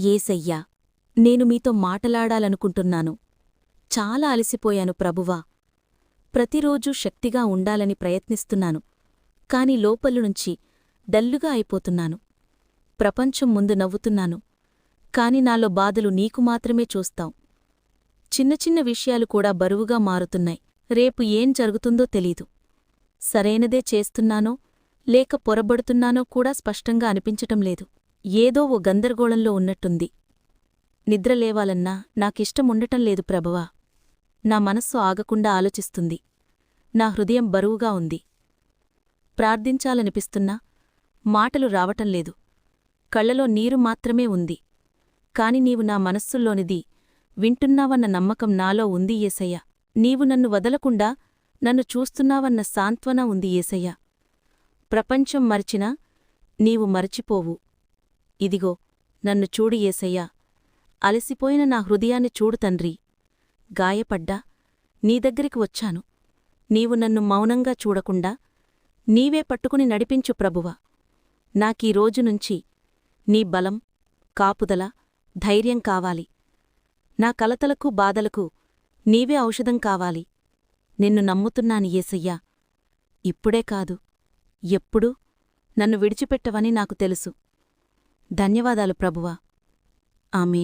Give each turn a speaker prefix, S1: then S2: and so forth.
S1: ఏసయ్యా నేను మీతో మాటలాడాలనుకుంటున్నాను. చాలా అలసిపోయాను ప్రభువా. ప్రతిరోజూ శక్తిగా ఉండాలని ప్రయత్నిస్తున్నాను కాని లోపలునుంచి డల్లుగా అయిపోతున్నాను. ప్రపంచం ముందు నవ్వుతున్నాను కాని నాలో బాధలు నీకు మాత్రమే చూస్తాం. చిన్న చిన్న విషయాలు కూడా బరువుగా మారుతున్నాయి. రేపు ఏం జరుగుతుందో తెలీదు. సరైనదే చేస్తున్నానో లేక పొరబడుతున్నానో కూడా స్పష్టంగా అనిపించటం లేదు. ఏదో ఓ గందరగోళంలో ఉన్నట్టుంది. నిద్రలేవాలన్నా నాకిష్టం ఉండటం లేదు నా మనస్సు ఆగకుండా ఆలోచిస్తుంది. నా హృదయం బరువుగా ఉంది. ప్రార్థించాలనిపిస్తున్నా మాటలు రావటం లేదు. కళ్ళలో నీరు మాత్రమే ఉంది. కాని నీవు నా మనస్సుల్లోనిది వింటున్నావన్న నమ్మకం నాలో ఉంది ఏసయ్య. నీవు నన్ను వదలకుండా నన్ను చూస్తున్నావన్న సాంత్వన ఉంది ఏసయ్య. ప్రపంచం మరిచినా నీవు మరచిపోవు. ఇదిగో నన్ను చూడు ఏసయ్యా అలసిపోయిన నా హృదయాన్ని చూడు తండ్రి. గాయపడ్డా నీ దగ్గరికి వచ్చాను. నీవు నన్ను మౌనంగా చూడకుండా నీవే పట్టుకుని నడిపించు ప్రభువ. నాకీ రోజునుంచి నీ బలం కాపుదల ధైర్యం కావాలి. నా కలతలకు బాధలకు నీవే ఔషధం కావాలి. నిన్ను నమ్ముతున్నాను ఏసయ్యా ఇప్పుడే కాదు ఎప్పుడూ నన్ను విడిచిపెట్టవని నాకు తెలుసు. ధన్యవాదాలు ప్రభువా. ఆమె